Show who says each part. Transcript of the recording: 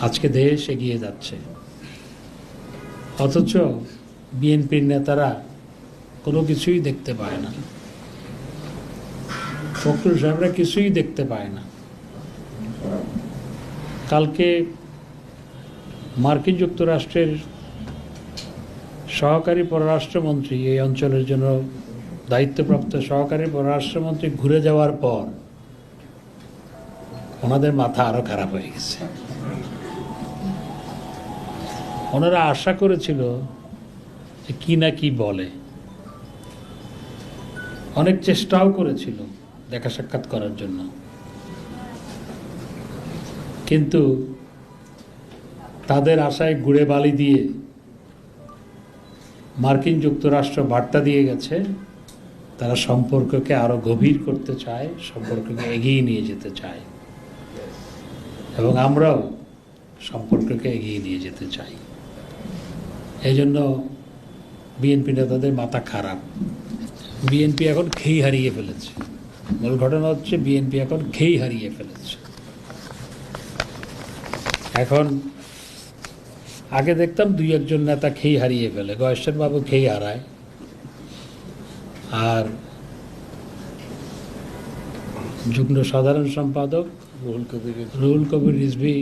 Speaker 1: আজকে দেশ এগিয়ে যাচ্ছে। অথচ বিএনপির নেতারা কোনো কিছুই দেখতে পায় না। ফখরুল সাহেবরা কিছুই দেখতে পায় না। কালকে মার্কিন যুক্তরাষ্ট্রের সহকারী পররাষ্ট্রমন্ত্রী, এই অঞ্চলের জন্য দায়িত্বপ্রাপ্ত সহকারী পররাষ্ট্রমন্ত্রী ঘুরে যাওয়ার পর ওনাদের মাথা আরও খারাপ হয়ে গেছে। ওনারা আশা করেছিল যে কি না কি বলে। অনেক চেষ্টাও করেছিল দেখা সাক্ষাৎ করার জন্য। কিন্তু তাদের আশায় গুড়ে বালি দিয়ে মার্কিন যুক্তরাষ্ট্র বার্তা দিয়ে গেছে, তারা সম্পর্ককে আরও গভীর করতে চায়, সম্পর্ককে এগিয়ে নিয়ে যেতে চায়। এবং আমরাও সম্পর্ককে এগিয়ে নিয়ে যেতে চাই। এই জন্য বিএনপি নেতাদের মাথা খারাপ। বিএনপি এখন খেই হারিয়ে ফেলেছে। মূল ঘটনা হচ্ছে বিএনপি এখন খেই হারিয়ে ফেলেছে। এখন আগে দেখতাম দুই একজন নেতা খেই হারিয়ে ফেলে। গয়েশ্বর বাবু খেই হারায়। আর যুগ্ম সাধারণ সম্পাদক
Speaker 2: রুহুল কবির
Speaker 1: রুহুল কবির রিজভি